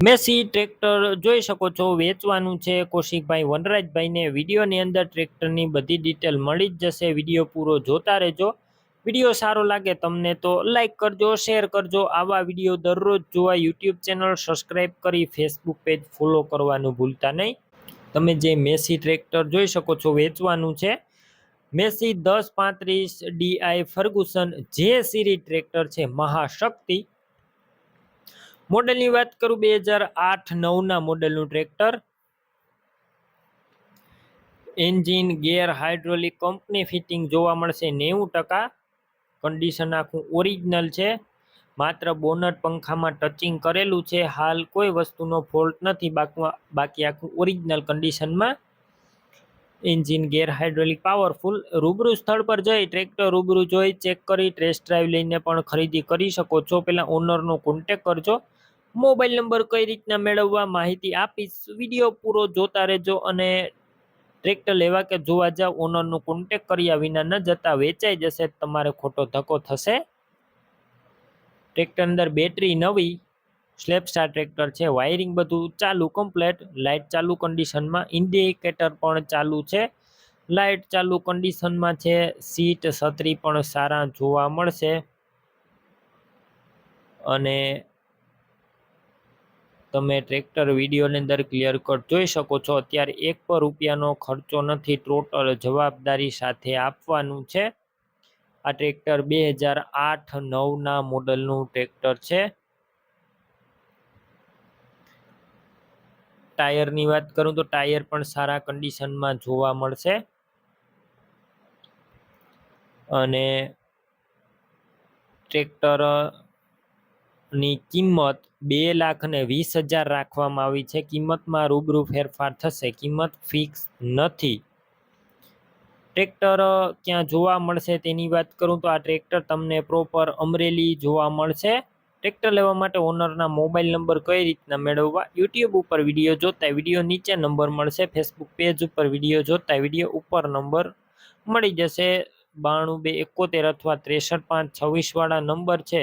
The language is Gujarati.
મેસી ટ્રેક્ટર જોઈ શકો છો, વેચવાનું છે. કૌશિકભાઈ વનરાજભાઈને વિડીયોની અંદર ટ્રેક્ટરની બધી ડિટેલ મળી જ જશે. વીડિયો પૂરો જોતા રહેજો. વીડિયો સારો લાગે તમને તો લાઈક કરજો શેર કરજો. આવા વીડિયો દરરોજ જોવા યુટ્યુબ ચેનલ સબસ્ક્રાઈબ કરી ફેસબુક પેજ ફોલો કરવાનું ભૂલતા નહીં. તમે જે મેસી ટ્રેક્ટર જોઈ શકો છો, વેચવાનું છે. મેસી દસ પાંત્રીસ ડીઆઈ ફર્ગુસન જે સિરીઝ ટ્રેક્ટર છે, મહાશક્તિ. મોડેલની વાત કરું બે હજાર આઠ નવના મોડલનું tractor. Engine gear hydraulic company, fitting જોવા મળશે નેવું ટકા. કન્ડિશન આખું ઓરિજિનલ છે. માત્ર બોનટ પંખામાં ટચિંગ કરેલું છે. હાલ કોઈ વસ્તુનો ફોલ્ટ નથી બાકી આખું ઓરિજિનલ કન્ડિશનમાં. એન્જિન ગેર હાઇડ્રોલિક પાવરફુલ રૂબરૂ સ્થળ પર જઈ ટ્રેક્ટર રૂબરૂ જોઈ ચેક કરી, ટેસ્ટ ડ્રાઈવ લઈને પણ ખરીદી કરી શકો છો. પહેલાં ઓનરનો કોન્ટેક કરજો. મોબાઈલ નંબર કઈ રીતના મેળવવા માહિતી આપીશ. વીડિયો પૂરો જોતા રહેજો અને ટ્રેક્ટર લેવા કે જોવા જાવ ઓનરનું કોન્ટેક કર્યા વિના ન જતા વેચાઈ જશે, તમારે ખોટો ધક્કો થશે. ટ્રેક્ટર અંદર બેટરી નવી સ્લેપ સ્ટાર ટ્રેક્ટર છે વાયરિંગ બધું ચાલુ કમ્પ્લેટ લાઇટ ચાલુ કન્ડિશનમાં ઇન્ડિકેટર પણ ચાલુ છે. લાઇટ ચાલુ કન્ડિશનમાં છે સીટ છત્રી પણ સારા જોવા મળશે. અને તમે ટ્રેક્ટર વિડીયોની અંદર ક્લિયર કટ જોઈ શકો છો. અત્યારે એક પર રૂપિયાનો ખર્ચો નથી ટોટલ જવાબદારી સાથે આપવાનું છે. આ ટ્રેક્ટર બે હજાર આઠ નવના મોડલનું ટ્રેક્ટર છે. ટાયરની વાત કરું તો ટાયર પણ સારા કન્ડિશનમાં જોવા મળશે. અને ટ્રેક્ટર ની કિંમત બે લાખ અને વીસ હજાર રાખવામાં આવી છે. કિંમતમાં રૂબરૂ ફેરફાર થશે. કિંમત ફિક્સ નથી. ટ્રેક્ટર ક્યાં જોવા મળશે તેની વાત કરું તો આ ટ્રેક્ટર તમને પ્રોપર અમરેલી જોવા મળશે. ટ્રેક્ટર લેવા માટે ઓનરના મોબાઈલ નંબર કઈ રીતના મેળવવા? યુટ્યુબ ઉપર વીડિયો જોતા વીડિયો નીચે નંબર મળશે. ફેસબુક પેજ ઉપર વીડિયો જોતા વીડિયો ઉપર નંબર મળી જશે. બાણું બે એકોતેર અથવા ત્રેસઠ પાંચ છવ્વીસવાળા નંબર છે.